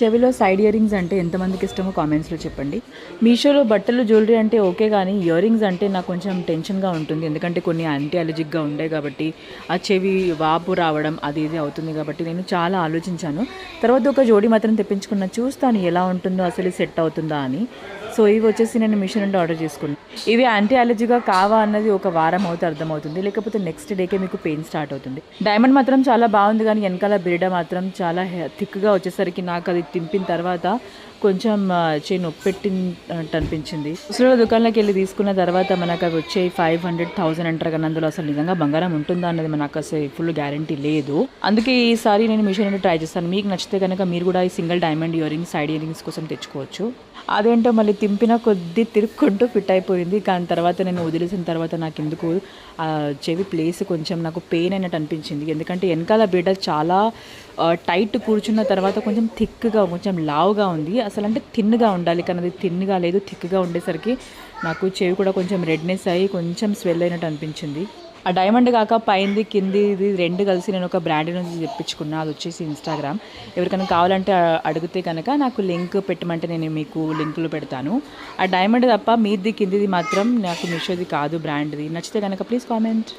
చెవిలో side earrings అంటే ఎంతమందికి ఇష్టమో కామెంట్స్లో చెప్పండి. మీషోలో బట్టలు జ్యువెలరీ అంటే ఓకే కానీ ఇయరింగ్స్ అంటే నాకు కొంచెం టెన్షన్గా ఉంటుంది. ఎందుకంటే కొన్ని యాంటీ అలర్జిక్గా ఉండే కాబట్టి ఆ చెవి వాపు రావడం అది ఇది అవుతుంది కాబట్టి నేను చాలా ఆలోచించాను. తర్వాత ఒక జోడి మాత్రం తెప్పించుకున్న చూస్తాను ఎలా ఉంటుందో అసలు సెట్ అవుతుందా అని. సో ఇవి వచ్చేసి నేను మిషన్ నుండి ఆర్డర్ చేసుకున్నాను. ఇవి యాంటీ అలర్జీగా కావా అన్నది ఒక వారం అవుతే అర్థమవుతుంది. లేకపోతే నెక్స్ట్ డేకే మీకు పెయిన్ స్టార్ట్ అవుతుంది. డైమండ్ మాత్రం చాలా బాగుంది కానీ వెనకాల బిరిడ మాత్రం చాలా థిక్గా వచ్చేసరికి నాకు అది తింపిన తర్వాత కొంచెం చేయి నొప్పి పెట్టినట్టు అనిపించింది. అసలు దుకాణంలోకి వెళ్ళి తీసుకున్న తర్వాత మనకు అవి వచ్చే ఫైవ్ హండ్రెడ్ థౌసండ్ అంటారు కానీ అందులో అసలు నిజంగా బంగారం ఉంటుందా అన్నది మనకు అసలు ఫుల్ గ్యారంటీ లేదు. అందుకే ఈసారి నేను మిషన్ నుండి ట్రై చేస్తాను. మీకు నచ్చితే కనుక మీరు కూడా ఈ single diamond earrings side earrings కోసం తెచ్చుకోవచ్చు. అదేంటో మళ్ళీ తింపిన కొద్దీ తిరుక్కుంటూ ఫిట్ అయిపోయింది. కానీ తర్వాత నేను వదిలేసిన తర్వాత నాకు ఎందుకు చెవి ప్లేస్ కొంచెం నాకు పెయిన్ అయినట్టు అనిపించింది. ఎందుకంటే వెనకాల బిడ్డ చాలా టైట్ కూర్చున్న తర్వాత కొంచెం థిక్గా కొంచెం లావుగా ఉంది. అసలు అంటే థిన్గా ఉండాలి. కానీ అది థిన్గా లేదు థిక్గా ఉండేసరికి నాకు చెవి కూడా కొంచెం రెడ్నెస్ అయ్యి కొంచెం స్వెల్ అయినట్టు అనిపించింది. ఆ డైమండ్ కాక పైంది కింది ఇది రెండు కలిసి నేను ఒక బ్రాండ్ నుంచి తెప్పించుకున్నా. అది వచ్చేసి ఇన్స్టాగ్రామ్ ఎవరికైనా కావాలంటే అడిగితే కనుక నాకు లింక్ పెట్టమంటే నేను మీకు లింకులు పెడతాను. ఆ డైమండ్ తప్ప మీది కిందిది మాత్రం నాకు మీషోది కాదు బ్రాండ్ది నచ్చితే కనుక ప్లీజ్ కామెంట్.